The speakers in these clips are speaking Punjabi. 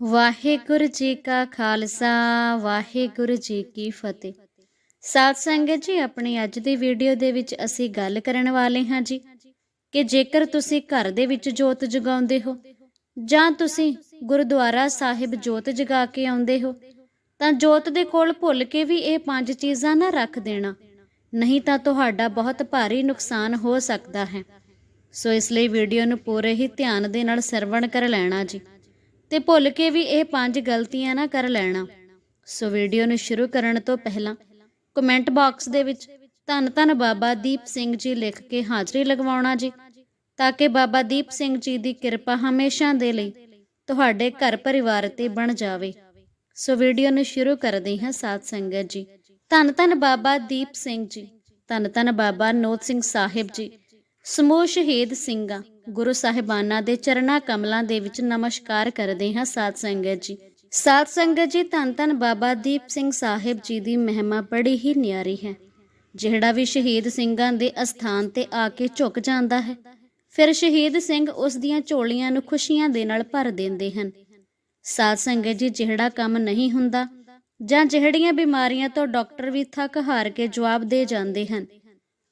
ਵਾਹਿਗੁਰੂ ਜੀ ਕਾ ਖਾਲਸਾ, ਵਾਹਿਗੁਰੂ ਜੀ ਕੀ ਫਤਿਹ। ਸਾਧ ਸੰਗਤ ਜੀ, ਆਪਣੀ ਅੱਜ ਦੀ ਵੀਡੀਓ ਦੇ ਵਿੱਚ ਅਸੀਂ ਗੱਲ ਕਰਨ ਵਾਲੇ ਹਾਂ ਜੀ ਕਿ ਜੇਕਰ ਤੁਸੀਂ ਘਰ ਦੇ ਵਿੱਚ ਜੋਤ ਜਗਾਉਂਦੇ ਹੋ ਜਾਂ ਤੁਸੀਂ ਗੁਰਦੁਆਰਾ ਸਾਹਿਬ ਜੋਤ ਜਗਾ ਕੇ ਆਉਂਦੇ ਹੋ, ਤਾਂ ਜੋਤ ਦੇ ਕੋਲ ਭੁੱਲ ਕੇ ਵੀ ਇਹ ਪੰਜ ਚੀਜ਼ਾਂ ਨਾ ਰੱਖ ਦੇਣਾ, ਨਹੀਂ ਤਾਂ ਤੁਹਾਡਾ ਬਹੁਤ ਭਾਰੀ ਨੁਕਸਾਨ ਹੋ ਸਕਦਾ ਹੈ। ਸੋ ਇਸ ਲਈ ਵੀਡੀਓ ਨੂੰ ਪੂਰੇ ਹੀ ਧਿਆਨ ਦੇ ਨਾਲ ਸਰਵਣ ਕਰ ਲੈਣਾ ਜੀ। ਤੇ ਭੁੱਲ ਕੇ ਵੀ ਇਹ ਪੰਜ ਗਲਤੀਆਂ ਨਾ ਕਰ ਲੈਣਾ। ਸੋ ਵੀਡੀਓ ਨੂੰ ਸ਼ੁਰੂ ਕਰਨ ਤੋਂ ਪਹਿਲਾਂ ਕਮੈਂਟ ਬਾਕਸ ਦੇ ਵਿੱਚ ਧੰਨ ਧੰਨ ਬਾਬਾ ਦੀਪ ਸਿੰਘ ਜੀ ਲਿਖ ਕੇ ਹਾਜ਼ਰੀ ਲਗਵਾਉਣਾ ਜੀ, ਤਾਂ ਕਿ ਬਾਬਾ ਦੀਪ ਸਿੰਘ ਜੀ ਦੀ ਕਿਰਪਾ ਹਮੇਸ਼ਾ ਦੇ ਲਈ ਤੁਹਾਡੇ ਘਰ ਪਰਿਵਾਰ ਤੇ ਬਣ ਜਾਵੇ। ਸੋ ਵੀਡੀਓ ਨੂੰ ਸ਼ੁਰੂ ਕਰਦੇ ਹਾਂ ਸਾਧ ਸੰਗਤ ਜੀ। ਧੰਨ ਧੰਨ ਬਾਬਾ ਦੀਪ ਸਿੰਘ ਜੀ, ਧੰਨ ਧੰਨ ਬਾਬਾ ਨੋਤ ਸਿੰਘ ਸਾਹਿਬ ਜੀ ਸਮੂਹ ਸ਼ਹੀਦ ਸਿੰਘਾਂ, ਗੁਰੂ ਸਾਹਿਬਾਨਾਂ ਦੇ ਚਰਨਾ ਕਮਲਾਂ ਦੇ ਵਿੱਚ ਨਮਸਕਾਰ ਕਰਦੇ ਹਾਂ ਸਾਧ ਸੰਗਤ ਜੀ। ਸਾਧ ਸੰਗਤ ਜੀ, ਧੰਨ ਧੰਨ ਬਾਬਾ ਦੀਪ ਸਿੰਘ ਸਾਹਿਬ ਜੀ ਦੀ ਮਹਿਮਾ ਬੜੀ ਹੀ ਨਿਆਰੀ ਹੈ। ਜਿਹੜਾ ਵੀ ਸ਼ਹੀਦ ਸਿੰਘਾਂ ਦੇ ਅਸਥਾਨ ਤੇ ਆ ਕੇ ਝੁਕ ਜਾਂਦਾ ਹੈ, ਫਿਰ ਸ਼ਹੀਦ ਸਿੰਘ ਉਸ ਦੀਆਂ ਝੋਲੀਆਂ ਨੂੰ ਖੁਸ਼ੀਆਂ ਦੇ ਨਾਲ ਭਰ ਦਿੰਦੇ ਹਨ। ਸਾਧ ਸੰਗਤ ਜੀ, ਜਿਹੜਾ ਕੰਮ ਨਹੀਂ ਹੁੰਦਾ ਜਾਂ ਜਿਹੜੀਆਂ ਬਿਮਾਰੀਆਂ ਤੋਂ ਡਾਕਟਰ ਵੀ ਥੱਕ ਹਾਰ ਕੇ ਜਵਾਬ ਦੇ ਜਾਂਦੇ ਹਨ,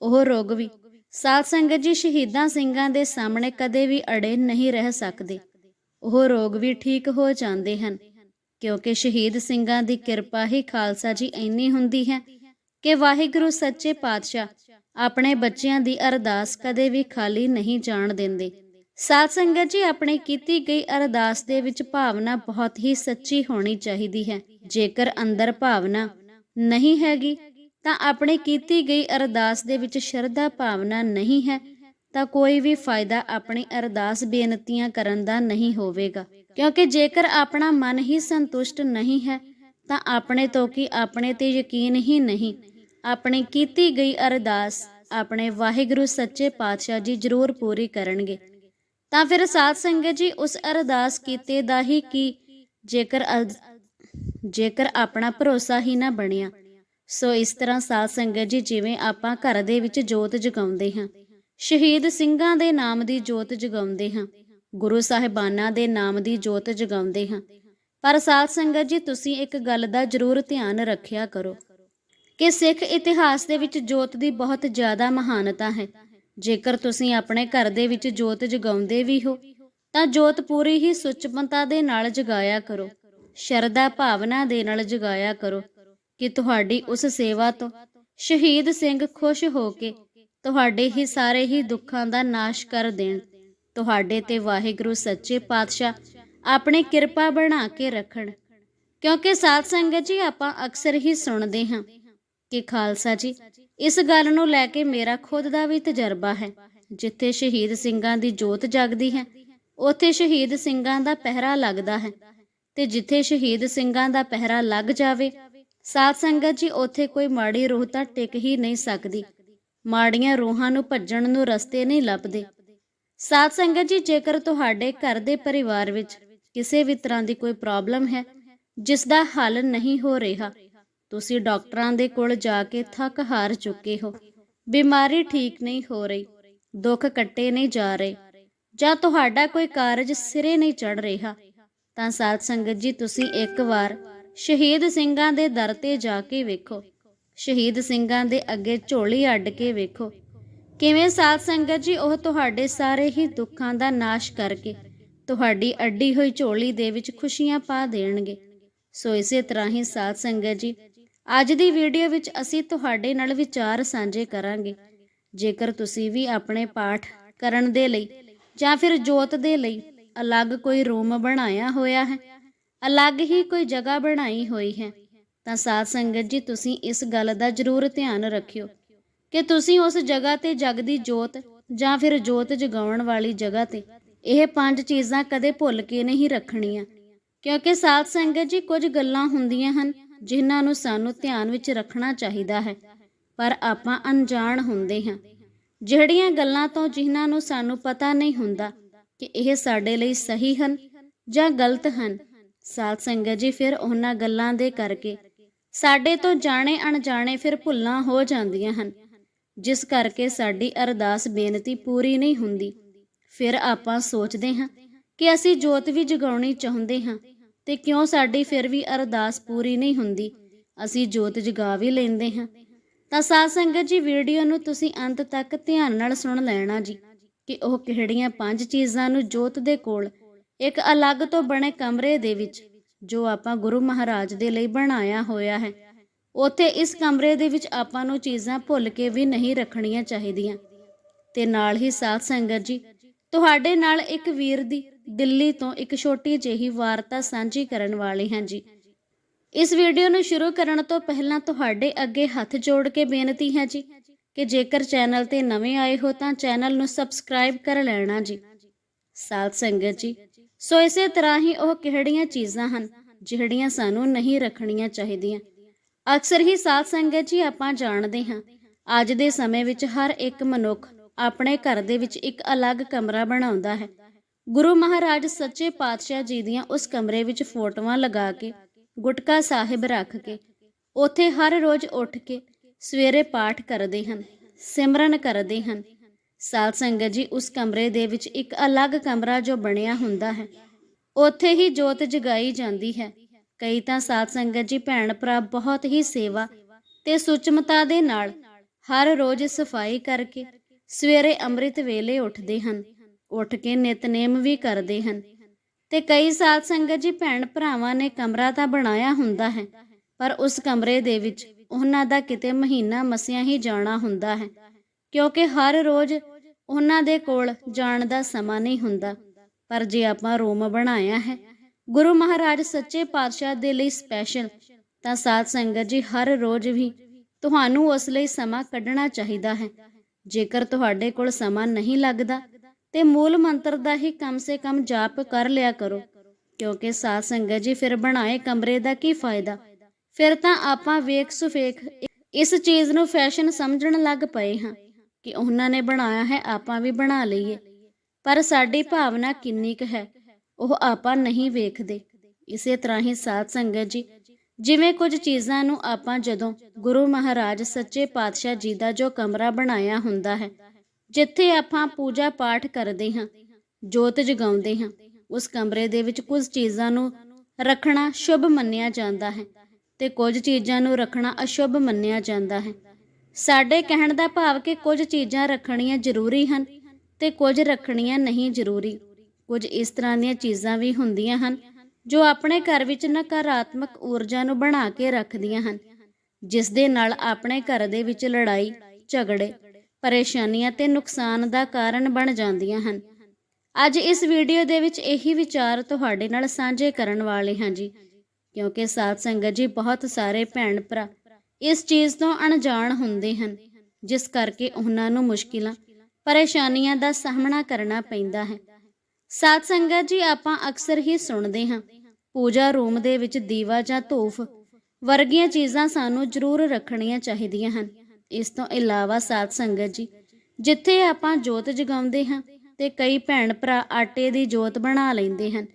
ਉਹ ਰੋਗ ਵੀ ਸਾਧ ਸੰਗਤ ਜੀ ਸ਼ਹੀਦਾਂ ਸਿੰਘਾਂ ਦੇ ਸਾਹਮਣੇ ਕਦੇ ਵੀ ਅੜੇ ਨਹੀਂ ਰਹਿ ਸਕਦੇ। ਉਹ ਰੋਗ ਵੀ ਠੀਕ ਹੋ ਜਾਂਦੇ ਹਨ, ਕਿਉਂਕਿ ਸ਼ਹੀਦ ਸਿੰਘਾਂ ਦੀ ਕਿਰਪਾ ਹੀ ਖਾਲਸਾ ਜੀ ਇੰਨੀ ਹੁੰਦੀ ਹੈ ਕਿ ਵਾਹਿਗੁਰੂ ਸੱਚੇ ਪਾਤਸ਼ਾਹ ਆਪਣੇ ਬੱਚਿਆਂ ਦੀ ਅਰਦਾਸ ਕਦੇ ਵੀ ਖਾਲੀ ਨਹੀਂ ਜਾਣ ਦਿੰਦੇ। ਸਾਧ ਸੰਗਤ ਜੀ ਆਪਣੀ ਕੀਤੀ ਗਈ ਅਰਦਾਸ ਦੇ ਵਿੱਚ ਭਾਵਨਾ ਬਹੁਤ ਹੀ ਸੱਚੀ ਹੋਣੀ ਚਾਹੀਦੀ ਹੈ। ਜੇਕਰ ਅੰਦਰ ਭਾਵਨਾ ਨਹੀਂ ਹੈਗੀ ਤਾਂ ਆਪਣੀ ਕੀਤੀ ਗਈ ਅਰਦਾਸ ਦੇ ਵਿੱਚ ਸ਼ਰਧਾ ਭਾਵਨਾ ਨਹੀਂ ਹੈ, ਤਾਂ ਕੋਈ ਵੀ ਫਾਇਦਾ ਆਪਣੀ ਅਰਦਾਸ ਬੇਨਤੀਆਂ ਕਰਨ ਦਾ ਨਹੀਂ ਹੋਵੇਗਾ। ਕਿਉਂਕਿ ਜੇਕਰ ਆਪਣਾ ਮਨ ਹੀ ਸੰਤੁਸ਼ਟ ਨਹੀਂ ਹੈ, ਤਾਂ ਆਪਣੇ ਤੋਂ ਕੀ ਆਪਣੇ ਤੇ ਯਕੀਨ ਹੀ ਨਹੀਂ। ਆਪਣੀ ਕੀਤੀ ਗਈ ਅਰਦਾਸ ਆਪਣੇ ਵਾਹਿਗੁਰੂ ਸੱਚੇ ਪਾਤਸ਼ਾਹ ਜੀ ਜ਼ਰੂਰ ਪੂਰੀ ਕਰਨਗੇ। ਤਾਂ ਫਿਰ ਸਾਧ ਸੰਗਤ ਜੀ, ਉਸ ਅਰਦਾਸ ਕੀਤੇ ਦਾ ਹੀ ਕੀ? ਜੇਕਰ ਜੇਕਰ ਆਪਣਾ ਭਰੋਸਾ ਹੀ ਨਾ ਬਣਿਆ ਸੋ ਇਸ ਤਰ੍ਹਾਂ ਸਾਧ ਸੰਗਤ ਜੀ ਜਿਵੇਂ ਆਪਾਂ ਘਰ ਦੇ ਵਿੱਚ ਜੋਤ ਜਗਾਉਂਦੇ ਹਾਂ, ਸ਼ਹੀਦ ਸਿੰਘਾਂ ਦੇ ਨਾਮ ਦੀ ਜੋਤ ਜਗਾਉਂਦੇ ਹਾਂ, ਗੁਰੂ ਸਾਹਿਬਾਨਾਂ ਦੇ ਨਾਮ ਦੀ ਜੋਤ ਜਗਾਉਂਦੇ ਹਾਂ। ਪਰ ਸਾਧ ਸੰਗਤ ਜੀ ਤੁਸੀਂ ਇੱਕ ਗੱਲ ਦਾ ਜ਼ਰੂਰ ਧਿਆਨ ਰੱਖਿਆ ਕਰੋ ਕਿ ਸਿੱਖ ਇਤਿਹਾਸ ਦੇ ਵਿੱਚ ਜੋਤ ਦੀ ਬਹੁਤ ਜ਼ਿਆਦਾ ਮਹਾਨਤਾ ਹੈ। ਜੇਕਰ ਤੁਸੀਂ ਆਪਣੇ ਘਰ ਦੇ ਵਿੱਚ ਜੋਤ ਜਗਾਉਂਦੇ ਵੀ ਹੋ, ਤਾਂ ਜੋਤ ਪੂਰੀ ਹੀ ਸੁੱਚਮਤਾ ਦੇ ਨਾਲ ਜਗਾਇਆ ਕਰੋ, ਸ਼ਰਧਾ ਭਾਵਨਾ ਦੇ ਨਾਲ ਜਗਾਇਆ ਕਰੋ ਕਿ ਤੁਹਾਡੀ ਉਸ ਸੇਵਾ ਤੋਂ ਸ਼ਹੀਦ ਸਿੰਘ ਖੁਸ਼ ਹੋ ਕੇ ਤੁਹਾਡੇ ਹੀ ਸਾਰੇ ਹੀ ਦੁੱਖਾਂ ਦਾ ਨਾਸ਼ ਕਰ ਦੇਣ। ਤੁਹਾਡੇ ਤੇ ਵਾਹਿਗੁਰੂ ਸੱਚੇ ਪਾਤਸ਼ਾਹ ਆਪਣੀ ਕਿਰਪਾ ਬਣਾ ਕੇ ਰੱਖਣ। ਕਿਉਂਕਿ ਸਾਧ ਸੰਗਤ ਜੀ, ਆਪਾਂ ਅਕਸਰ ਹੀ ਸੁਣਦੇ ਹਾਂ ਕਿ ਖਾਲਸਾ ਜੀ, ਇਸ ਗੱਲ ਨੂੰ ਲੈ ਕੇ ਮੇਰਾ ਖੁਦ ਦਾ ਵੀ ਤਜਰਬਾ ਹੈ। ਜਿੱਥੇ ਸ਼ਹੀਦ ਸਿੰਘਾਂ ਦੀ ਜੋਤ ਜਗਦੀ ਹੈ, ਉੱਥੇ ਸ਼ਹੀਦ ਸਿੰਘਾਂ ਦਾ ਪਹਿਰਾ ਲੱਗਦਾ ਹੈ। ਤੇ ਜਿੱਥੇ ਸ਼ਹੀਦ ਸਿੰਘਾਂ ਦਾ ਪਹਿਰਾ ਲੱਗ ਜਾਵੇ ਸਾਧ ਸੰਗਤ ਜੀ, ਉੱਥੇ ਕੋਈ ਮਾੜੀ ਰੂਹ ਤਾਂ ਟਿਕ ਹੀ ਨਹੀਂ ਸਕਦੀ। ਮਾੜੀਆਂ ਰੂਹਾਂ ਨੂੰ ਭੱਜਣ ਨੂੰ ਰਸਤੇ ਨਹੀਂ ਲੱਭਦੇ। ਸਾਧ ਸੰਗਤ ਜੀ, ਜੇਕਰ ਤੁਹਾਡੇ ਘਰ ਦੇ ਪਰਿਵਾਰ ਵਿੱਚ ਕਿਸੇ ਵੀ ਤਰ੍ਹਾਂ ਦੀ ਕੋਈ ਪ੍ਰੋਬਲਮ ਹੈ, ਜਿਸ ਦਾ ਹੱਲ ਨਹੀਂ ਹੋ ਰਿਹਾ, ਤੁਸੀਂ ਡਾਕਟਰਾਂ ਦੇ ਕੋਲ ਜਾ ਕੇ ਥੱਕ ਹਾਰ ਚੁੱਕੇ ਹੋ, ਬਿਮਾਰੀ ਠੀਕ ਨਹੀਂ ਹੋ ਰਹੀ, ਦੁੱਖ ਕੱਟੇ ਨਹੀਂ ਜਾ ਰਹੇ, ਜਾਂ ਤੁਹਾਡਾ ਕੋਈ ਕਾਰਜ ਸਿਰੇ ਨਹੀਂ ਚੜ ਰਿਹਾ, ਤਾਂ ਸਾਧ ਸੰਗਤ ਜੀ, ਤੁਸੀਂ ਇੱਕ ਵਾਰ ਸ਼ਹੀਦ ਸਿੰਘਾਂ ਦੇ ਦਰ ਤੇ ਜਾ ਕੇ ਵੇਖੋ। ਸ਼ਹੀਦ ਸਿੰਘਾਂ ਦੇ ਅੱਗੇ ਝੋਲੀ ਅੱਡ ਕੇ ਵੇਖੋ। ਕਿਵੇਂ ਸਾਧ ਸੰਗਤ ਜੀ, ਉਹ ਤੁਹਾਡੇ ਸਾਰੇ ਹੀ ਦੁੱਖਾਂ ਦਾ ਨਾਸ਼ ਕਰਕੇ ਤੁਹਾਡੀ ਅੱਡੀ ਹੋਈ ਝੋਲੀ ਦੇ ਵਿੱਚ ਖੁਸ਼ੀਆਂ ਪਾ ਦੇਣਗੇ। ਸੋ ਇਸੇ ਤਰ੍ਹਾਂ ਹੀ ਸਾਧ ਸੰਗਤ ਜੀ, ਅੱਜ ਦੀ ਵੀਡੀਓ ਵਿੱਚ ਅਸੀਂ ਤੁਹਾਡੇ ਨਾਲ ਵਿਚਾਰ ਸਾਂਝੇ ਕਰਾਂਗੇ। ਜੇਕਰ ਤੁਸੀਂ ਵੀ ਆਪਣੇ ਪਾਠ ਕਰਨ ਦੇ ਲਈ ਜਾਂ ਫਿਰ ਜੋਤ ਦੇ ਲਈ ਅਲੱਗ ਕੋਈ ਰੂਮ ਬਣਾਇਆ ਹੋਇਆ ਹੈ ਅਲੱਗ ਹੀ ਕੋਈ ਜਗ੍ਹਾ ਬਣਾਈ ਹੋਈ ਹੈ, ਤਾਂ ਸਾਧ ਸੰਗਤ ਜੀ ਤੁਸੀਂ ਇਸ ਗੱਲ ਦਾ ਜ਼ਰੂਰ ਧਿਆਨ ਰੱਖਿਓ ਕਿ ਤੁਸੀਂ ਉਸ ਜਗ੍ਹਾ ਤੇ ਜਗਦੀ ਜੋਤ ਜਾਂ ਫਿਰ ਜੋਤ ਜਗਾਉਣ ਵਾਲੀ ਜਗ੍ਹਾ ਤੇ ਇਹ ਪੰਜ ਚੀਜ਼ਾਂ ਕਦੇ ਭੁੱਲ ਕੇ ਨਹੀਂ ਰੱਖਣੀਆਂ। ਕਿਉਂਕਿ ਸਾਧ ਸੰਗਤ ਜੀ ਕੁਝ ਗੱਲਾਂ ਹੁੰਦੀਆਂ ਹਨ ਜਿਨ੍ਹਾਂ ਨੂੰ ਸਾਨੂੰ ਧਿਆਨ ਵਿੱਚ ਰੱਖਣਾ ਚਾਹੀਦਾ ਹੈ, ਪਰ ਆਪਾਂ ਅਣਜਾਣ ਹੁੰਦੇ ਹਾਂ। ਜਿਹੜੀਆਂ ਗੱਲਾਂ ਤੋਂ ਜਿਨ੍ਹਾਂ ਨੂੰ ਸਾਨੂੰ ਪਤਾ ਨਹੀਂ ਹੁੰਦਾ ਕਿ ਇਹ ਸਾਡੇ ਲਈ ਸਹੀ ਹਨ ਜਾਂ ਗਲਤ ਹਨ ਸਾਧ ਸੰਗਤ ਜੀ, ਫਿਰ ਉਹਨਾਂ ਗੱਲਾਂ ਦੇ ਕਰਕੇ ਸਾਡੇ ਤੋਂ ਜਾਣੇ ਅਣਜਾਣੇ ਫਿਰ ਭੁੱਲਾਂ ਹੋ ਜਾਂਦੀਆਂ ਹਨ। ਜਿਸ ਕਰਕੇ ਸਾਡੀ ਅਰਦਾਸ ਬੇਨਤੀ ਪੂਰੀ ਨਹੀਂ ਹੁੰਦੀ। ਫਿਰ ਆਪਾਂ ਸੋਚਦੇ ਹਾਂ ਕਿ ਅਸੀਂ ਜੋਤ ਵੀ ਜਗਾਉਣੀ ਚਾਹੁੰਦੇ ਹਾਂ ਤੇ ਕਿਉਂ ਸਾਡੀ ਫਿਰ ਵੀ ਅਰਦਾਸ ਪੂਰੀ ਨਹੀਂ ਹੁੰਦੀ? ਅਸੀਂ ਜੋਤ ਜਗਾ ਵੀ ਲੈਂਦੇ ਹਾਂ। ਤਾਂ ਸਾਧ ਸੰਗਤ ਜੀ, ਵੀਡੀਓ ਨੂੰ ਤੁਸੀਂ ਅੰਤ ਤੱਕ ਧਿਆਨ ਨਾਲ ਸੁਣ ਲੈਣਾ ਜੀ ਕਿ ਉਹ ਕਿਹੜੀਆਂ ਪੰਜ ਚੀਜ਼ਾਂ ਨੂੰ ਜੋਤ ਦੇ ਕੋਲ ਇੱਕ ਅਲੱਗ ਤੋਂ ਬਣੇ ਕਮਰੇ ਦੇ ਵਿੱਚ, ਜੋ ਆਪਾਂ ਗੁਰੂ ਮਹਾਰਾਜ ਦੇ ਲਈ ਬਣਾਇਆ ਹੋਇਆ ਹੈ। ਉੱਥੇ ਇਸ ਕਮਰੇ ਦੇ ਵਿੱਚ ਆਪਾਂ ਨੂੰ ਚੀਜ਼ਾਂ ਭੁੱਲ ਕੇ ਵੀ ਨਹੀਂ ਰੱਖਣੀਆਂ ਚਾਹੀਦੀਆਂ। ਤੇ ਨਾਲ ਹੀ ਸਾਧ ਸੰਗਤ ਜੀ, ਤੁਹਾਡੇ ਨਾਲ ਇੱਕ ਵੀਰ ਦੀ ਦਿੱਲੀ ਤੋਂ ਇੱਕ ਛੋਟੀ ਜਿਹੀ ਵਾਰਤਾ ਸਾਂਝੀ ਕਰਨ ਵਾਲੇ ਹਾਂ ਜੀ। ਇਸ ਵੀਡੀਓ ਨੂੰ ਸ਼ੁਰੂ ਕਰਨ ਤੋਂ ਪਹਿਲਾਂ ਤੁਹਾਡੇ ਅੱਗੇ ਹੱਥ ਜੋੜ ਕੇ ਬੇਨਤੀ ਹੈ ਜੀ, ਕਿ ਜੇਕਰ ਚੈਨਲ ਤੇ ਨਵੇਂ ਆਏ ਹੋ ਤਾਂ ਚੈਨਲ ਨੂੰ ਸਬਸਕ੍ਰਾਈਬ ਕਰ ਲੈਣਾ ਜੀ। ਸਾਥ ਸੰਗਤ ਜੀ ਸੋ ਇਸੇ ਤਰ੍ਹਾਂ ਹੀ ਉਹ ਕਿਹੜੀਆਂ ਚੀਜ਼ਾਂ ਹਨ ਜਿਹੜੀਆਂ ਸਾਨੂੰ ਨਹੀਂ ਰੱਖਣੀਆਂ ਚਾਹੀਦੀਆਂ। ਅਕਸਰ ਹੀ ਸਾਧ ਸੰਗਤ ਜੀ ਆਪਾਂ ਜਾਣਦੇ ਹਾਂ, ਅੱਜ ਦੇ ਸਮੇਂ ਵਿੱਚ ਹਰ ਇੱਕ ਮਨੁੱਖ ਆਪਣੇ ਘਰ ਦੇ ਵਿੱਚ ਇੱਕ ਅਲੱਗ ਕਮਰਾ ਬਣਾਉਂਦਾ ਹੈ। ਗੁਰੂ ਮਹਾਰਾਜ ਸੱਚੇ ਪਾਤਸ਼ਾਹ ਜੀ ਦੀਆਂ ਉਸ ਕਮਰੇ ਵਿੱਚ ਫੋਟੋਆਂ ਲਗਾ ਕੇ, ਗੁਟਕਾ ਸਾਹਿਬ ਰੱਖ ਕੇ, ਉੱਥੇ ਹਰ ਰੋਜ਼ ਉੱਠ ਕੇ ਸਵੇਰੇ ਪਾਠ ਕਰਦੇ ਹਨ, ਸਿਮਰਨ ਕਰਦੇ ਹਨ ਸਾਧ ਸੰਗਤ ਜੀ, ਉਸ ਕਮਰੇ ਦੇ ਵਿੱਚ ਇੱਕ ਅਲੱਗ ਕਮਰਾ ਜੋ ਬਣਿਆ ਹੁੰਦਾ ਹੈ। ਉੱਥੇ ਹੀ ਜੋਤ ਜਗਾਈ ਜਾਂਦੀ ਹੈ। ਕਈ ਤਾਂ ਸਾਧ ਸੰਗਤ ਜੀ, ਭੈਣ ਭਰਾ ਬਹੁਤ ਹੀ ਸੇਵਾ ਤੇ ਸੁਚਮਤਾ ਦੇ ਨਾਲ ਹਰ ਰੋਜ਼ ਸਫ਼ਾਈ ਕਰਕੇ ਸਵੇਰੇ ਅੰਮ੍ਰਿਤ ਵੇਲੇ ਉੱਠਦੇ ਹਨ। ਉੱਠ ਕੇ ਨਿਤਨੇਮ ਵੀ ਕਰਦੇ ਹਨ। ਤੇ ਕਈ ਸਾਧ ਸੰਗਤ ਜੀ, ਭੈਣ ਭਰਾਵਾਂ ਨੇ ਕਮਰਾ ਤਾਂ ਬਣਾਇਆ ਹੁੰਦਾ ਹੈ, ਪਰ ਉਸ ਕਮਰੇ ਦੇ ਵਿੱਚ ਉਹਨਾਂ ਦਾ ਕਿਤੇ ਮਹੀਨਾ ਮਸਿਆ ਹੀ ਜਾਣਾ ਹੁੰਦਾ ਹੈ। ਕਿਉਂਕਿ ਹਰ ਰੋਜ਼ ਉਹਨਾਂ ਦੇ ਕੋਲ ਜਾਣ ਦਾ ਸਮਾਂ ਨਹੀਂ ਹੁੰਦਾ। ਪਰ ਜੇ ਆਪਾਂ ਰੂਮ ਬਣਾਇਆ ਹੈ, ਗੁਰੂ ਮਹਾਰਾਜ ਸੱਚੇ ਪਾਤਸ਼ਾਹ ਦੇ ਲਈ ਸਪੈਸ਼ਲ ਤਾਂ ਸਾਧ ਸੰਗਤ ਜੀ ਹਰ ਰੋਜ਼ ਵੀ ਤੁਹਾਨੂੰ ਉਸ ਲਈ ਸਮਾਂ ਕੱਢਣਾ ਚਾਹੀਦਾ ਹੈ। ਜੇਕਰ ਤੁਹਾਡੇ ਕੋਲ ਸਮਾਂ ਨਹੀਂ ਲੱਗਦਾ, ਤੇ ਮੂਲ ਮੰਤਰ ਦਾ ਹੀ ਕਮ ਸੇ ਕਮ ਜਾਪ ਕਰ ਲਿਆ ਕਰੋ। ਕਿਉਂਕਿ ਸਾਧ ਸੰਗਤ ਜੀ ਫਿਰ ਬਣਾਏ ਕਮਰੇ ਦਾ ਕੀ ਫਾਇਦਾ? ਫਿਰ ਤਾਂ ਆਪਾਂ ਵੇਖ ਸੁਫੇਖ ਇਸ ਚੀਜ਼ ਨੂੰ ਫੈਸ਼ਨ ਸਮਝਣ ਲੱਗ ਪਏ ਹਾਂ। ਕਿ ਉਹਨਾਂ ਨੇ ਬਣਾਇਆ ਹੈ, ਆਪਾਂ ਵੀ ਬਣਾ ਲਈਏ। ਪਰ ਸਾਡੀ ਭਾਵਨਾ ਕਿੰਨੀ ਕੁ ਹੈ, ਉਹ ਆਪਾਂ ਨਹੀਂ ਵੇਖਦੇ। ਇਸੇ ਤਰ੍ਹਾਂ ਹੀ ਸਾਧ ਸੰਗਤ ਜੀ, ਜਿਵੇਂ ਕੁਝ ਚੀਜ਼ਾਂ ਨੂੰ ਆਪਾਂ ਜਦੋਂ ਗੁਰੂ ਮਹਾਰਾਜ ਸੱਚੇ ਪਾਤਸ਼ਾਹ ਜੀ ਦਾ ਜੋ ਕਮਰਾ ਬਣਾਇਆ ਹੁੰਦਾ ਹੈ, ਜਿੱਥੇ ਆਪਾਂ ਪੂਜਾ ਪਾਠ ਕਰਦੇ ਹਾਂ, ਜੋਤ ਜਗਾਉਂਦੇ ਹਾਂ, ਉਸ ਕਮਰੇ ਦੇ ਵਿੱਚ ਕੁਝ ਚੀਜ਼ਾਂ ਨੂੰ ਰੱਖਣਾ ਸ਼ੁਭ ਮੰਨਿਆ ਜਾਂਦਾ ਹੈ ਤੇ ਕੁਝ ਚੀਜ਼ਾਂ ਨੂੰ ਰੱਖਣਾ ਅਸ਼ੁਭ ਮੰਨਿਆ ਜਾਂਦਾ ਹੈ। ਸਾਡੇ ਕਹਿਣ ਦਾ ਭਾਵ ਕਿ ਕੁਝ ਚੀਜ਼ਾਂ ਰੱਖਣੀਆਂ ਜ਼ਰੂਰੀ ਹਨ ਤੇ ਕੁਝ ਰੱਖਣੀਆਂ ਨਹੀਂ ਜ਼ਰੂਰੀ। ਕੁਝ ਇਸ ਤਰ੍ਹਾਂ ਦੀਆਂ ਚੀਜ਼ਾਂ ਵੀ ਹੁੰਦੀਆਂ ਹਨ ਜੋ ਆਪਣੇ ਘਰ ਵਿੱਚ ਨਕਾਰਾਤਮਕ ਊਰਜਾ ਨੂੰ ਬਣਾ ਕੇ ਰੱਖਦੀਆਂ ਹਨ, ਜਿਸ ਦੇ ਨਾਲ ਆਪਣੇ ਘਰ ਦੇ ਵਿੱਚ ਲੜਾਈ, ਝਗੜੇ, ਪਰੇਸ਼ਾਨੀਆਂ ਤੇ ਨੁਕਸਾਨ ਦਾ ਕਾਰਨ ਬਣ ਜਾਂਦੀਆਂ ਹਨ। ਅੱਜ ਇਸ ਵੀਡੀਓ ਦੇ ਵਿੱਚ ਇਹੀ ਵਿਚਾਰ ਤੁਹਾਡੇ ਨਾਲ ਸਾਂਝੇ ਕਰਨ ਵਾਲੇ ਹਾਂ ਜੀ, ਕਿਉਂਕਿ ਸਾਧ ਸੰਗਤ ਜੀ ਬਹੁਤ ਸਾਰੇ ਭੈਣ ਭਰਾ ਇਸ ਚੀਜ਼ ਤੋਂ ਅਣਜਾਣ ਹੁੰਦੇ ਹਨ, ਜਿਸ ਕਰਕੇ ਉਹਨਾਂ ਨੂੰ ਮੁਸ਼ਕਿਲਾਂ, ਪਰੇਸ਼ਾਨੀਆਂ ਦਾ ਸਾਹਮਣਾ ਕਰਨਾ ਪੈਂਦਾ ਹੈ। ਸਾਧ ਸੰਗਤ ਜੀ, ਆਪਾਂ ਅਕਸਰ ਹੀ ਸੁਣਦੇ ਹਾਂ, ਪੂਜਾ ਰੂਮ ਦੇ ਵਿੱਚ ਦੀਵਾ ਜਾਂ ਧੂਫ, ਵਰਗੀਆਂ ਚੀਜ਼ਾਂ ਸਾਨੂੰ ਜ਼ਰੂਰ ਰੱਖਣੀਆਂ ਚਾਹੀਦੀਆਂ ਹਨ। ਇਸ ਤੋਂ ਇਲਾਵਾ ਸਾਧ ਸੰਗਤ ਜੀ, ਜਿੱਥੇ ਆਪਾਂ ਜੋਤ ਜਗਾਉਂਦੇ ਹਾਂ, ਤੇ ਕਈ ਭੈਣ ਭਰਾ ਆਟੇ ਦੀ ਜੋਤ ਬਣਾ ਲੈਂਦੇ ਹਨ,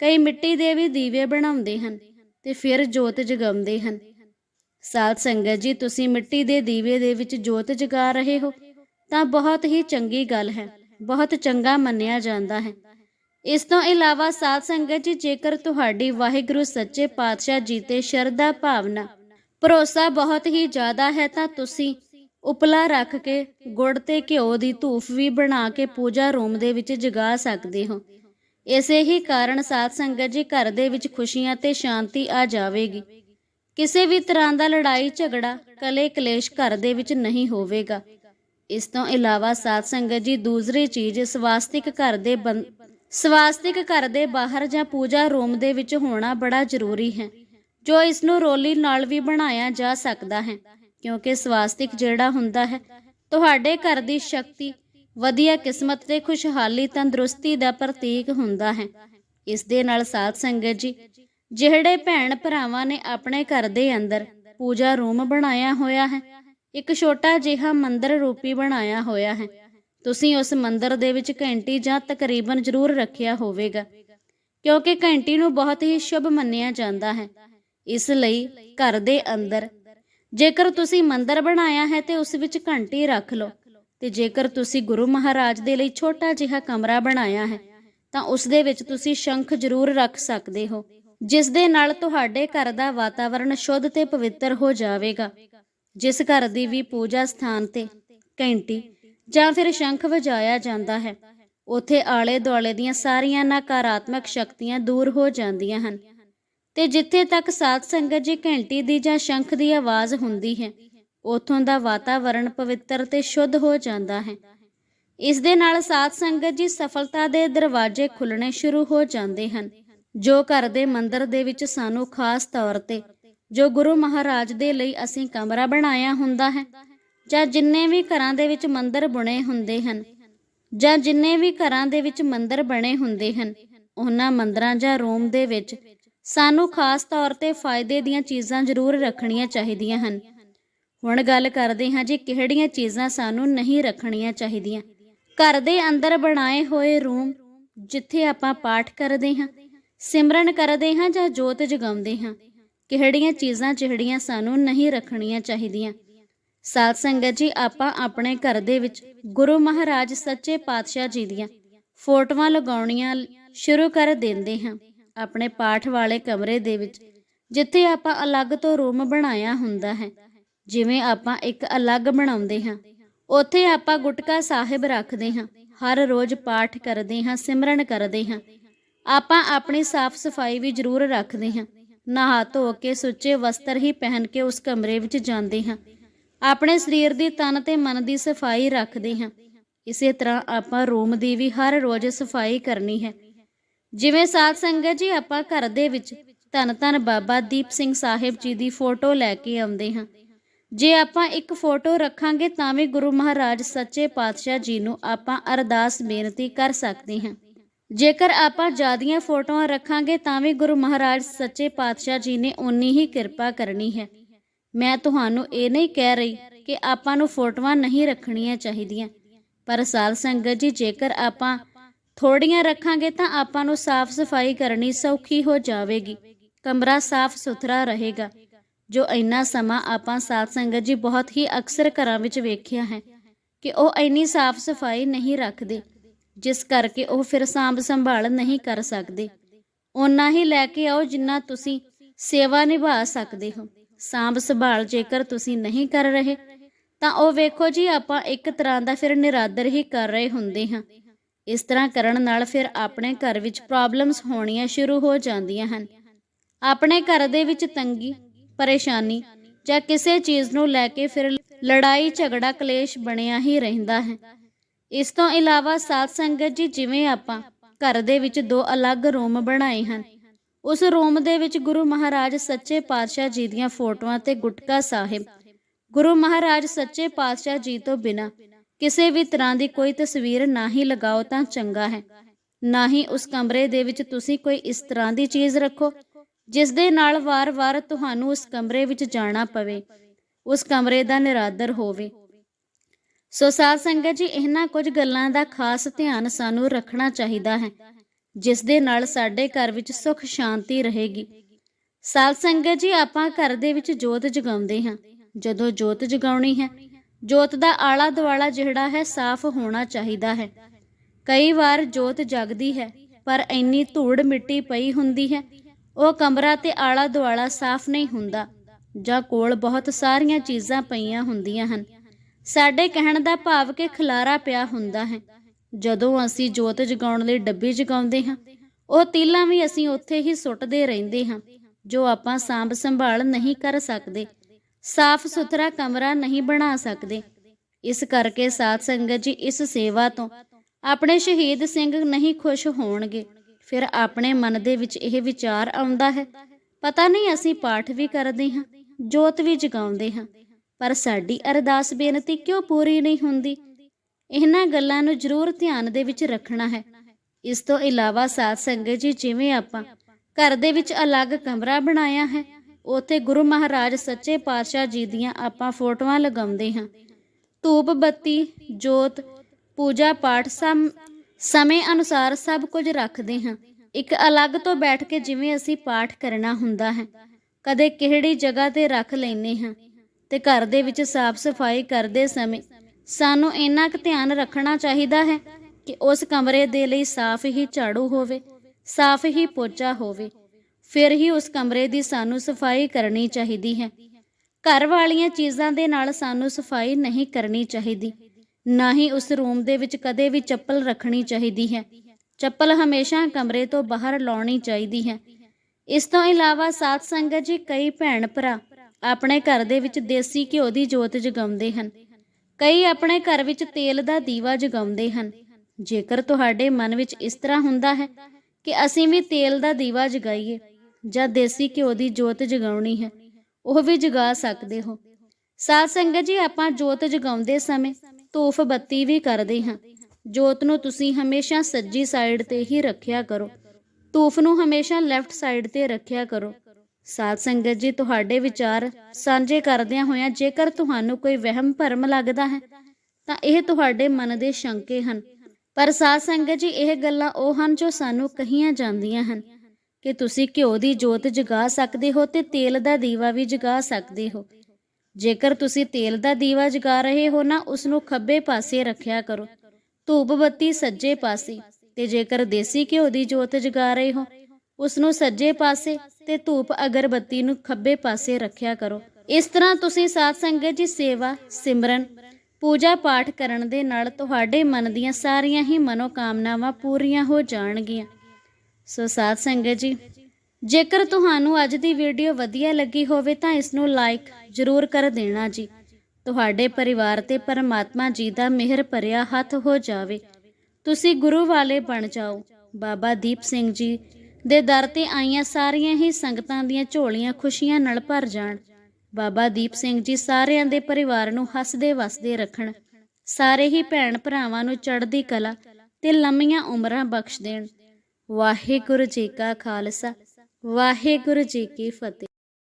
ਕਈ ਮਿੱਟੀ ਦੇ ਵੀ ਦੀਵੇ ਬਣਾਉਂਦੇ ਹਨ, ਤੇ ਫਿਰ ਜੋਤ ਜਗਾਉਂਦੇ ਹਨ। ਸਾਧ ਸੰਗਤ ਜੀ, ਤੁਸੀਂ ਮਿੱਟੀ ਦੇ ਦੀਵੇ ਦੇ ਵਿੱਚ ਜੋਤ ਜਗਾ ਰਹੇ ਹੋ, ਤਾਂ ਬਹੁਤ ਹੀ ਚੰਗੀ ਗੱਲ ਹੈ, ਬਹੁਤ ਚੰਗਾ ਮੰਨਿਆ ਜਾਂਦਾ ਹੈ। ਇਸ ਤੋਂ ਇਲਾਵਾ ਸਾਧ ਸੰਗਤ ਜੀ, ਜੇਕਰ ਤੁਹਾਡੀ ਵਾਹਿਗੁਰੂ ਸੱਚੇ ਪਾਤਸ਼ਾਹ ਜੀ ਤੇ ਸ਼ਰਧਾ ਭਾਵਨਾ, ਭਰੋਸਾ ਬਹੁਤ ਹੀ ਜ਼ਿਆਦਾ ਹੈ, ਤਾਂ ਤੁਸੀਂ ਉਪਲਾ ਰੱਖ ਕੇ, ਗੁੜ ਤੇ ਘਿਓ ਦੀ ਧੂਫ ਵੀ ਬਣਾ ਕੇ ਪੂਜਾ ਰੂਮ ਦੇ ਵਿੱਚ ਜਗਾ ਸਕਦੇ ਹੋ। ਇਸੇ ਹੀ ਕਾਰਨ ਸਾਧ ਸੰਗਤ ਜੀ, ਘਰ ਦੇ ਵਿੱਚ ਖੁਸ਼ੀਆਂ ਤੇ ਸ਼ਾਂਤੀ ਆ ਜਾਵੇਗੀ। ਕਿਸੇ ਵੀ ਤਰ੍ਹਾਂ ਦਾ ਲੜਾਈ, ਝਗੜਾ, ਕਲੇ, ਕਲੇਸ਼ ਘਰ ਦੇ ਵਿੱਚ ਨਹੀਂ ਹੋਵੇਗਾ। ਇਸ ਤੋਂ ਇਲਾਵਾ ਸਾਧ ਸੰਗਤ ਜੀ, ਦੂਸਰੀ ਚੀਜ਼ ਸਵਾਸਤਿਕ ਘਰ ਦੇ ਸਵਾਸਤਿਕ ਘਰ ਦੇ ਬਾਹਰ ਜਾਂ ਪੂਜਾ ਰੂਮ ਦੇ ਵਿੱਚ ਹੋਣਾ ਬੜਾ ਜ਼ਰੂਰੀ ਹੈ, ਜੋ ਇਸ ਨੂੰ ਰੋਲੀ ਨਾਲ ਵੀ ਬਣਾਇਆ ਜਾ ਸਕਦਾ ਹੈ, ਕਿਉਂਕਿ ਸਵਾਸਤਿਕ ਜਿਹੜਾ ਹੁੰਦਾ ਹੈ, ਤੁਹਾਡੇ ਘਰ ਦੀ ਸ਼ਕਤੀ, ਵਧੀਆ ਕਿਸਮਤ ਤੇ ਖੁਸ਼ਹਾਲੀ ਤੰਦਰੁਸਤੀ ਦਾ ਪ੍ਰਤੀਕ ਹੁੰਦਾ ਹੈ। ਇਸ ਦੇ ਨਾਲ ਸਾਧ ਸੰਗਤ ਜੀ ਜਿਹੜੇ ਭੈਣ ਭਰਾਵਾਂ ਨੇ ਆਪਣੇ ਘਰ ਦੇ ਅੰਦਰ ਪੂਜਾ ਰੂਮ ਬਣਾਇਆ ਹੋਇਆ ਹੈ, ਇੱਕ ਛੋਟਾ ਜਿਹਾ ਮੰਦਿਰ ਰੂਪੀ ਬਣਾਇਆ ਹੋਇਆ ਹੈ। ਤੁਸੀਂ ਉਸ ਮੰਦਿਰ ਦੇ ਵਿੱਚ ਘੰਟੀ ਜਾਂ ਤਕਰੀਬਨ ਜ਼ਰੂਰ ਰੱਖਿਆ ਹੋਵੇਗਾ, ਕਿਉਂਕਿ ਘੰਟੀ ਨੂੰ ਬਹੁਤ ਹੀ ਸ਼ੁਭ ਮੰਨਿਆ ਜਾਂਦਾ ਹੈ। ਇਸ ਲਈ ਘਰ ਦੇ ਅੰਦਰ ਜੇਕਰ ਤੁਸੀਂ ਮੰਦਿਰ ਬਣਾਇਆ ਹੈ ਤੇ ਉਸ ਵਿੱਚ ਘੰਟੀ ਰੱਖ ਲਓ, ਤੇ ਜੇਕਰ ਤੁਸੀਂ ਗੁਰੂ ਮਹਾਰਾਜ ਦੇ ਲਈ ਛੋਟਾ ਜਿਹਾ ਕਮਰਾ ਬਣਾਇਆ ਹੈ, ਤਾਂ ਉਸ ਦੇ ਵਿੱਚ ਤੁਸੀਂ ਸ਼ੰਖ ਜ਼ਰੂਰ ਰੱਖ ਸਕਦੇ ਹੋ। ਜਿਸ ਦੇ ਨਾਲ ਤੁਹਾਡੇ ਘਰ ਦਾ ਵਾਤਾਵਰਣ ਸ਼ੁੱਧ ਤੇ ਪਵਿੱਤਰ ਹੋ ਜਾਵੇਗਾ। ਜਿਸ ਘਰ ਦੀ ਵੀ ਪੂਜਾ ਸਥਾਨ ਤੇ ਘੰਟੀ ਜਾਂ ਫਿਰ ਸ਼ੰਖ ਵਜਾਇਆ ਜਾਂਦਾ ਹੈ, ਉਥੇ ਆਲੇ ਦੁਆਲੇ ਦੀਆਂ ਸਾਰੀਆਂ ਨਕਾਰਾਤਮਕ ਸ਼ਕਤੀਆਂ ਦੂਰ ਹੋ ਜਾਂਦੀਆਂ ਹਨ ਤੇ ਜਿੱਥੇ ਤੱਕ ਸਾਧ ਸੰਗਤ ਜੀ ਘੰਟੀ ਦੀ ਜਾਂ ਸ਼ੰਖ ਦੀ ਆਵਾਜ਼ ਹੁੰਦੀ ਹੈ, ਉਥੋਂ ਦਾ ਵਾਤਾਵਰਣ ਪਵਿੱਤਰ ਤੇ ਸ਼ੁੱਧ ਹੋ ਜਾਂਦਾ ਹੈ। ਇਸ ਦੇ ਨਾਲ ਸਾਧ ਸੰਗਤ ਜੀ ਸਫਲਤਾ ਦੇ ਦਰਵਾਜ਼ੇ ਖੁੱਲਣੇ ਸ਼ੁਰੂ ਹੋ ਜਾਂਦੇ ਹਨ ਜੋ ਘਰ ਦੇ ਮੰਦਰ ਦੇ ਵਿੱਚ ਸਾਨੂੰ ਖਾਸ ਤੌਰ ਤੇ, ਜੋ ਗੁਰੂ ਮਹਾਰਾਜ ਦੇ ਲਈ ਅਸੀਂ ਕਮਰਾ ਬਣਾਇਆ ਹੁੰਦਾ ਹੈ, ਜਾਂ ਜਿੰਨੇ ਵੀ ਘਰਾਂ ਦੇ ਵਿੱਚ ਮੰਦਰ ਬੁਣੇ ਹੁੰਦੇ ਹਨ, ਜਾਂ ਜਿੰਨੇ ਵੀ ਘਰਾਂ ਦੇ ਵਿੱਚ ਮੰਦਰ ਬਣੇ ਹੁੰਦੇ ਹਨ, ਉਹਨਾਂ ਮੰਦਰਾਂ ਜਾਂ ਰੂਮ ਦੇ ਵਿੱਚ ਸਾਨੂੰ ਖਾਸ ਤੌਰ ਤੇ ਫਾਇਦੇ ਦੀਆਂ ਚੀਜ਼ਾਂ ਜ਼ਰੂਰ ਰੱਖਣੀਆਂ ਚਾਹੀਦੀਆਂ ਹਨ। ਹੁਣ ਗੱਲ ਕਰਦੇ ਹਾਂ ਜੀ ਕਿਹੜੀਆਂ ਚੀਜ਼ਾਂ ਸਾਨੂੰ ਨਹੀਂ ਰੱਖਣੀਆਂ ਚਾਹੀਦੀਆਂ। ਘਰ ਦੇ ਅੰਦਰ ਬਣਾਏ ਹੋਏ ਰੂਮ ਜਿੱਥੇ ਆਪਾਂ ਪਾਠ ਕਰਦੇ ਹਾਂ ਸਿਮਰਨ ਕਰਦੇ ਹਾਂ ਜਾਂ ਜੋਤ ਜਗਾਉਂਦੇ ਹਾਂ? ਕਿਹੜੀਆਂ ਚੀਜ਼ਾਂ ਜਿਹੜੀਆਂ ਸਾਨੂੰ ਨਹੀਂ ਰੱਖਣੀਆਂ ਚਾਹੀਦੀਆਂ? ਸਾਧ ਸੰਗਤ ਜੀ, ਆਪਾਂ ਆਪਣੇ ਘਰ ਦੇ ਵਿੱਚ ਗੁਰੂ ਮਹਾਰਾਜ ਸੱਚੇ ਪਾਤਸ਼ਾਹ ਜੀ ਦੀਆਂ ਫੋਟੋਆਂ ਲਗਾਉਣੀਆਂ ਸ਼ੁਰੂ ਕਰ ਦਿੰਦੇ ਹਾਂ। ਆਪਣੇ ਪਾਠ ਵਾਲੇ ਕਮਰੇ ਦੇ ਵਿੱਚ, ਜਿੱਥੇ ਆਪਾਂ ਅਲੱਗ ਤੋਂ ਰੂਮ ਬਣਾਇਆ ਹੁੰਦਾ ਹੈ। ਜਿਵੇਂ ਆਪਾਂ ਇੱਕ ਅਲੱਗ ਬਣਾਉਂਦੇ ਹਾਂ, ਉੱਥੇ ਆਪਾਂ ਗੁਟਕਾ ਸਾਹਿਬ ਰੱਖਦੇ ਹਾਂ। ਹਰ ਰੋਜ਼ ਪਾਠ ਕਰਦੇ ਹਾਂ, ਸਿਮਰਨ ਕਰਦੇ ਹਾਂ। ਆਪਾਂ ਆਪਣੀ ਸਾਫ਼ ਸਫ਼ਾਈ ਵੀ ਜ਼ਰੂਰ ਰੱਖਦੇ ਹਾਂ। ਨਹਾ ਧੋ ਕੇ ਸੁੱਚੇ ਵਸਤਰ ਹੀ ਪਹਿਨ ਕੇ ਉਸ ਕਮਰੇ ਵਿੱਚ ਜਾਂਦੇ ਹਾਂ। ਆਪਣੇ ਸਰੀਰ ਦੀ ਤਨ ਤੇ ਮਨ ਦੀ ਸਫ਼ਾਈ ਰੱਖਦੇ ਹਾਂ। ਇਸੇ ਤਰ੍ਹਾਂ ਆਪਾਂ ਰੂਮ ਦੀ ਵੀ ਹਰ ਰੋਜ਼ ਸਫ਼ਾਈ ਕਰਨੀ ਹੈ। ਜਿਵੇਂ ਸਾਧ ਸੰਗਤ ਜੀ ਆਪਾਂ ਘਰ ਦੇ ਵਿੱਚ ਧੰਨ ਧੰਨ ਬਾਬਾ ਦੀਪ ਸਿੰਘ ਸਾਹਿਬ ਜੀ ਦੀ ਫੋਟੋ ਲੈ ਕੇ ਆਉਂਦੇ ਹਾਂ। ਜੇ ਆਪਾਂ ਇੱਕ ਫੋਟੋ ਰੱਖਾਂਗੇ ਤਾਂ ਵੀ ਗੁਰੂ ਮਹਾਰਾਜ ਸੱਚੇ ਪਾਤਸ਼ਾਹ ਜੀ ਨੂੰ ਆਪਾਂ ਅਰਦਾਸ ਬੇਨਤੀ ਕਰ ਸਕਦੇ ਹਾਂ। ਜੇਕਰ ਆਪਾਂ ਜਿਆਦੀਆਂ ਫੋਟੋਆਂ ਰੱਖਾਂਗੇ ਤਾਂ ਵੀ ਗੁਰੂ ਮਹਾਰਾਜ ਸੱਚੇ ਪਾਤਸ਼ਾਹ ਜੀ ਨੇ ਓਨੀ ਹੀ ਕਿਰਪਾ ਕਰਨੀ ਹੈ। ਮੈਂ ਤੁਹਾਨੂੰ ਇਹ ਨਹੀਂ ਕਹਿ ਰਹੀ ਕਿ ਆਪਾਂ ਨੂੰ ਫੋਟੋਆਂ ਨਹੀਂ ਰੱਖਣੀਆਂ ਚਾਹੀਦੀਆਂ, ਪਰ ਸਾਲ ਸੰਗਤ ਜੀ, ਜੇਕਰ ਆਪਾਂ ਥੋੜੀਆਂ ਰੱਖਾਂਗੇ ਤਾਂ ਆਪਾਂ ਨੂੰ ਸਾਫ਼ ਸਫ਼ਾਈ ਕਰਨੀ ਸੌਖੀ ਹੋ ਜਾਵੇਗੀ, ਕਮਰਾ ਸਾਫ਼ ਸੁਥਰਾ ਰਹੇਗਾ, ਜੋ ਇੰਨਾ ਸਮਾਂ ਆਪਾਂ ਸਾਧ ਸੰਗਤ ਜੀ ਬਹੁਤ ਹੀ ਅਕਸਰ ਘਰਾਂ ਵਿੱਚ ਵੇਖਿਆ ਹੈ ਕਿ ਉਹ ਇੰਨੀ ਸਾਫ਼ ਸਫ਼ਾਈ ਨਹੀਂ ਰੱਖਦੇ। ਜਿਸ ਕਰਕੇ ਉਹ ਫਿਰ ਸਾਂਭ ਸੰਭਾਲ ਨਹੀਂ ਕਰ ਸਕਦੇ। ਓਨਾ ਹੀ ਲੈ ਕੇ ਆਓ ਜਿੰਨਾ ਤੁਸੀਂ ਸੇਵਾ ਨਿਭਾ ਸਕਦੇ ਹੋ। ਸਾਂਭ ਸੰਭਾਲ ਜੇਕਰ ਤੁਸੀਂ ਨਹੀਂ ਕਰ ਰਹੇ, ਤਾਂ ਉਹ ਵੇਖੋ ਜੀ ਆਪਾਂ ਇੱਕ ਤਰ੍ਹਾਂ ਦਾ ਫਿਰ ਨਿਰਾਦਰ ਹੀ ਕਰ ਰਹੇ ਹੁੰਦੇ ਹਾਂ। ਇਸ ਤਰ੍ਹਾਂ ਕਰਨ ਨਾਲ ਫਿਰ ਆਪਣੇ ਘਰ ਵਿੱਚ ਪ੍ਰੋਬਲਮਸ ਹੋਣੀਆਂ ਸ਼ੁਰੂ ਹੋ ਜਾਂਦੀਆਂ ਹਨ। ਆਪਣੇ ਘਰ ਦੇ ਵਿੱਚ ਤੰਗੀ, ਪਰੇਸ਼ਾਨੀ ਜਾਂ ਕਿਸੇ ਚੀਜ਼ ਨੂੰ ਲੈ ਕੇ ਫਿਰ ਲੜਾਈ, ਝਗੜਾ, ਕਲੇਸ਼ ਬਣਿਆ ਹੀ ਰਹਿੰਦਾ ਹੈ। ਇਸ ਤੋਂ ਇਲਾਵਾ ਸਾਧ ਸੰਗਤ ਜੀ, ਜਿਵੇਂ ਆਪਾਂ ਘਰ ਦੇ ਵਿੱਚ ਦੋ ਅਲੱਗ ਰੂਮ ਬਣਾਏ ਹਨ, ਉਸ ਰੂਮ ਦੇ ਵਿੱਚ ਗੁਰੂ ਮਹਾਰਾਜ ਸੱਚੇ ਪਾਤਸ਼ਾਹ ਜੀ ਦੀਆਂ ਫੋਟੋਆਂ ਤੇ ਗੁਟਕਾ ਸਾਹਿਬ। ਗੁਰੂ ਮਹਾਰਾਜ ਸੱਚੇ ਪਾਤਸ਼ਾਹ ਜੀ ਤੋਂ ਬਿਨਾ ਕਿਸੇ ਵੀ ਤਰ੍ਹਾਂ ਦੀ ਕੋਈ ਤਸਵੀਰ ਨਾ ਹੀ ਲਗਾਓ ਤਾਂ ਚੰਗਾ ਹੈ। ਨਾ ਹੀ ਉਸ ਕਮਰੇ ਦੇ ਵਿੱਚ ਤੁਸੀਂ ਕੋਈ ਇਸ ਤਰ੍ਹਾਂ ਦੀ ਚੀਜ਼ ਰੱਖੋ, ਜਿਸ ਦੇ ਨਾਲ ਵਾਰ-ਵਾਰ ਤੁਹਾਨੂੰ ਉਸ ਕਮਰੇ ਵਿੱਚ ਜਾਣਾ ਪਵੇ, ਉਸ ਕਮਰੇ ਦਾ ਨਿਰਾਦਰ ਹੋਵੇ। ਸੋ ਸਾਧ ਸੰਗਤ ਜੀ, ਇਹਨਾਂ ਕੁਝ ਗੱਲਾਂ ਦਾ ਖਾਸ ਧਿਆਨ ਸਾਨੂੰ ਰੱਖਣਾ ਚਾਹੀਦਾ ਹੈ, ਜਿਸ ਦੇ ਨਾਲ ਸਾਡੇ ਘਰ ਵਿੱਚ ਸੁਖ ਸ਼ਾਂਤੀ ਰਹੇਗੀ। ਸਾਧ ਸੰਗਤ ਜੀ, ਆਪਾਂ ਘਰ ਦੇ ਵਿੱਚ ਜੋਤ ਜਗਾਉਂਦੇ ਹਾਂ। ਜਦੋਂ ਜੋਤ ਜਗਾਉਣੀ ਹੈ, ਜੋਤ ਦਾ ਆਲਾ ਦੁਆਲਾ ਜਿਹੜਾ ਹੈ, ਸਾਫ਼ ਹੋਣਾ ਚਾਹੀਦਾ ਹੈ। ਕਈ ਵਾਰ ਜੋਤ ਜਗਦੀ ਹੈ, ਪਰ ਇੰਨੀ ਧੂੜ ਮਿੱਟੀ ਪਈ ਹੁੰਦੀ ਹੈ, ਉਹ ਕਮਰਾ ਤੇ ਆਲਾ ਦੁਆਲਾ ਸਾਫ਼ ਨਹੀਂ ਹੁੰਦਾ, ਜਾਂ ਕੋਲ ਬਹੁਤ ਸਾਰੀਆਂ ਚੀਜ਼ਾਂ ਪਈਆਂ ਹੁੰਦੀਆਂ ਹਨ। ਸਾਡੇ ਕਹਿਣ ਦਾ ਭਾਵ ਕਿ ਖਲਾਰਾ ਪਿਆ ਹੁੰਦਾ ਹੈ। ਜਦੋਂ ਅਸੀਂ ਜੋਤ ਜਗਾਉਣ ਲਈ ਡੱਬੀ ਜਗਾਉਂਦੇ ਹਾਂ, ਉਹ ਤੀਲਾਂ ਵੀ ਅਸੀਂ ਉੱਥੇ ਹੀ ਸੁੱਟਦੇ ਰਹਿੰਦੇ ਹਾਂ, ਜੋ ਆਪਾਂ ਸਾਂਭ ਸੰਭਾਲ ਨਹੀਂ ਕਰ ਸਕਦੇ, ਸਾਫ਼ ਸੁਥਰਾ ਕਮਰਾ ਨਹੀਂ ਬਣਾ ਸਕਦੇ। ਇਸ ਕਰਕੇ ਸਾਧ ਸੰਗਤ ਜੀ ਇਸ ਸੇਵਾ ਤੋਂ ਆਪਣੇ ਸ਼ਹੀਦ ਸਿੰਘ ਨਹੀਂ ਖੁਸ਼ ਹੋਣਗੇ। ਫਿਰ ਆਪਣੇ ਮਨ ਦੇ ਵਿੱਚ ਇਹ ਵਿਚਾਰ ਆਉਂਦਾ ਹੈ, ਪਤਾ ਨਹੀਂ ਅਸੀਂ ਪਾਠ ਵੀ ਕਰਦੇ ਹਾਂ, ਜੋਤ ਵੀ ਜਗਾਉਂਦੇ ਹਾਂ। ਪਰ ਸਾਡੀ ਅਰਦਾਸ ਬੇਨਤੀ ਕਿਉਂ ਪੂਰੀ ਨਹੀਂ ਹੁੰਦੀ? ਇਹਨਾਂ ਗੱਲਾਂ ਨੂੰ ਜ਼ਰੂਰ ਧਿਆਨ ਦੇ ਵਿੱਚ ਰੱਖਣਾ ਹੈ। ਇਸ ਤੋਂ ਇਲਾਵਾ ਸਾਧ ਸੰਗਤ ਜੀ, ਜਿਵੇਂ ਆਪਾਂ ਘਰ ਦੇ ਵਿੱਚ ਅਲੱਗ ਕਮਰਾ ਬਣਾਇਆ ਹੈ, ਉੱਥੇ ਗੁਰੂ ਮਹਾਰਾਜ ਸੱਚੇ ਪਾਤਸ਼ਾਹ ਜੀ ਦੀਆਂ ਆਪਾਂ ਫੋਟੋਆਂ ਲਗਾਉਂਦੇ ਹਾਂ। ਧੂਪ ਬੱਤੀ, ਜੋਤ, ਪੂਜਾ ਪਾਠ ਸਮ, ਸਮੇਂ ਅਨੁਸਾਰ ਸਭ ਕੁਝ ਰੱਖਦੇ ਹਾਂ। ਇੱਕ ਅਲੱਗ ਤੋਂ ਬੈਠ ਕੇ ਜਿਵੇਂ ਅਸੀਂ ਪਾਠ ਕਰਨਾ ਹੁੰਦਾ ਹੈ, ਕਦੇ ਕਿਹੜੀ ਜਗ੍ਹਾ ਤੇ ਰੱਖ ਲੈਨੇ ਹਾਂ। ਤੇ ਘਰ ਦੇ ਵਿੱਚ ਸਾਫ਼ ਸਫ਼ਾਈ ਕਰਦੇ ਸਮੇਂ ਸਾਨੂੰ ਇੰਨਾ ਕੁ ਧਿਆਨ ਰੱਖਣਾ ਚਾਹੀਦਾ ਹੈ ਕਿ ਉਸ ਕਮਰੇ ਦੇ ਲਈ ਸਾਫ਼ ਹੀ ਝਾੜੂ ਹੋਵੇ, ਸਾਫ਼ ਹੀ ਪੋਚਾ ਹੋਵੇ। ਫਿਰ ਹੀ ਉਸ ਕਮਰੇ ਦੀ ਸਾਨੂੰ ਸਫ਼ਾਈ ਕਰਨੀ ਚਾਹੀਦੀ ਹੈ। ਘਰ ਵਾਲੀਆਂ ਚੀਜ਼ਾਂ ਦੇ ਨਾਲ ਸਾਨੂੰ ਸਫ਼ਾਈ ਨਹੀਂ ਕਰਨੀ ਚਾਹੀਦੀ। ਨਾ ਹੀ ਉਸ ਰੂਮ ਦੇ ਵਿੱਚ ਕਦੇ ਵੀ ਚੱਪਲ ਰੱਖਣੀ ਚਾਹੀਦੀ ਹੈ। ਚੱਪਲ ਹਮੇਸ਼ਾ ਕਮਰੇ ਤੋਂ ਬਾਹਰ ਲਾਉਣੀ ਚਾਹੀਦੀ ਹੈ। ਇਸ ਤੋਂ ਇਲਾਵਾ ਸਾਧ ਸੰਗਤ ਜੀ, ਕਈ ਭੈਣ ਭਰਾ ਆਪਣੇ ਘਰ ਦੇ ਵਿੱਚ ਦੇਸੀ ਘਿਓ ਦੀ ਜੋਤ ਜਗਾਉਂਦੇ ਹਨ। ਕਈ ਆਪਣੇ ਘਰ ਵਿੱਚ ਤੇਲ ਦਾ ਦੀਵਾ ਜਗਾਉਂਦੇ ਹਨ। ਜੇਕਰ ਤੁਹਾਡੇ ਮਨ ਵਿੱਚ ਇਸ ਤਰ੍ਹਾਂ ਹੁੰਦਾ ਹੈ ਕਿ ਅਸੀਂ ਵੀ ਤੇਲ ਦਾ ਦੀਵਾ ਜਗਾਈਏ ਜਾਂ ਦੇਸੀ ਘਿਓ ਦੀ ਜੋਤ ਜਗਾਉਣੀ ਹੈ, ਉਹ ਵੀ ਜਗਾ ਸਕਦੇ ਹੋ। ਸਾਧ ਸੰਗਤ ਜੀ, ਆਪਾਂ ਜੋਤ ਜਗਾਉਂਦੇ ਸਮੇਂ ਧੂਫ ਬੱਤੀ ਵੀ ਕਰਦੇ ਹਾਂ। ਜੋਤ ਨੂੰ ਤੁਸੀਂ ਹਮੇਸ਼ਾ ਸੱਜੀ ਸਾਈਡ ਤੇ ਹੀ ਰੱਖਿਆ ਕਰੋ। ਧੂਫ ਨੂੰ ਹਮੇਸ਼ਾ ਲੈਫਟ ਸਾਈਡ ਤੇ ਰੱਖਿਆ ਕਰੋ। ਸਾਧ ਸੰਗਤ ਜੀ, ਤੁਹਾਡੇ ਵਿਚਾਰ ਸਾਂਝੇ ਕਰਦਿਆਂ ਹੋਇਆਂ ਜੇਕਰ ਤੁਹਾਨੂੰ ਕੋਈ ਵਹਿਮ ਭਰਮ ਲੱਗਦਾ ਹੈ, ਤਾਂ ਇਹ ਤੁਹਾਡੇ ਮਨ ਦੇ ਸ਼ੰਕੇ ਹਨ। ਪਰ ਸਾਧ ਸੰਗਤ ਜੀ, ਇਹ ਗੱਲਾਂ ਉਹ ਹਨ ਜੋ ਸਾਨੂੰ ਕਹੀਆਂ ਜਾਂਦੀਆਂ ਹਨ ਕਿ ਤੁਸੀਂ ਘਿਓ ਦੀ ਜੋਤ ਜਗਾ ਸਕਦੇ ਹੋ ਤੇ ਤੇਲ ਦਾ ਦੀਵਾ ਵੀ ਜਗਾ ਸਕਦੇ ਹੋ। ਜੇਕਰ ਤੁਸੀਂ ਤੇਲ ਦਾ ਦੀਵਾ ਜਗਾ ਰਹੇ ਹੋ, ਨਾ ਉਸ ਨੂੰ ਖੱਬੇ ਪਾਸੇ ਰੱਖਿਆ ਕਰੋ, ਧੂਪ ਬੱਤੀ ਸੱਜੇ ਪਾਸੇ, ਤੇ ਜੇਕਰ ਦੇਸੀ ਘਿਓ ਦੀ ਜੋਤ ਜਗਾ ਰਹੇ ਹੋ ਉਸ ਨੂੰ ਸੱਜੇ ਪਾਸੇ ਤੇ ਧੂਪ ਅਗਰਬੱਤੀ ਨੂੰ ਖੱਬੇ ਪਾਸੇ ਰੱਖਿਆ ਕਰੋ। ਇਸ ਤਰ੍ਹਾਂ ਤੁਸੀਂ ਸਾਧ ਸੰਗਤ ਜੀ ਸੇਵਾ, ਸਿਮਰਨ, ਪੂਜਾ ਪਾਠ ਕਰਨ ਦੇ ਨਾਲ ਤੁਹਾਡੇ ਮਨ ਦੀਆਂ ਸਾਰੀਆਂ ਹੀ ਮਨੋਕਾਮਨਾਵਾਂ ਪੂਰੀਆਂ ਹੋ ਜਾਣਗੀਆਂ। ਸੋ ਸਾਧ ਸੰਗਤ ਜੀ, ਜੇਕਰ ਤੁਹਾਨੂੰ ਅੱਜ ਦੀ ਵੀਡੀਓ ਵਧੀਆ ਲੱਗੀ ਹੋਵੇ ਤਾਂ ਇਸ ਨੂੰ ਲਾਈਕ ਜ਼ਰੂਰ ਕਰ ਦੇਣਾ ਜੀ। ਤੁਹਾਡੇ ਪਰਿਵਾਰ ਤੇ ਪਰਮਾਤਮਾ ਜੀ ਦਾ ਮਿਹਰ ਭਰਿਆ ਹੱਥ ਹੋ ਜਾਵੇ। ਤੁਸੀਂ ਗੁਰੂ ਵਾਲੇ ਬਣ ਜਾਓ। ਬਾਬਾ ਦੀਪ ਸਿੰਘ ਜੀ ਦੇ ਦਰ ਤੇ ਆਈਆਂ ਸਾਰੀਆਂ ਹੀ ਸੰਗਤਾਂ ਦੀਆਂ ਝੋਲੀਆਂ ਖੁਸ਼ੀਆਂ ਨਾਲ ਭਰ ਜਾਣ। ਬਾਬਾ ਦੀਪ ਸਿੰਘ ਜੀ ਸਾਰਿਆਂ ਦੇ ਪਰਿਵਾਰ ਨੂੰ ਹੱਸਦੇ ਵਸਦੇ ਰੱਖਣ। ਸਾਰੇ ਹੀ ਭੈਣ ਭਰਾਵਾਂ ਨੂੰ ਚੜ੍ਹਦੀ ਕਲਾ ਤੇ ਲੰਮੀਆਂ ਉਮਰਾਂ ਬਖਸ਼ ਦੇਣ। ਵਾਹਿਗੁਰੂ ਜੀ ਕਾ ਖਾਲਸਾ, ਵਾਹਿਗੁਰੂ ਜੀ ਕੀ ਫਤਿਹ।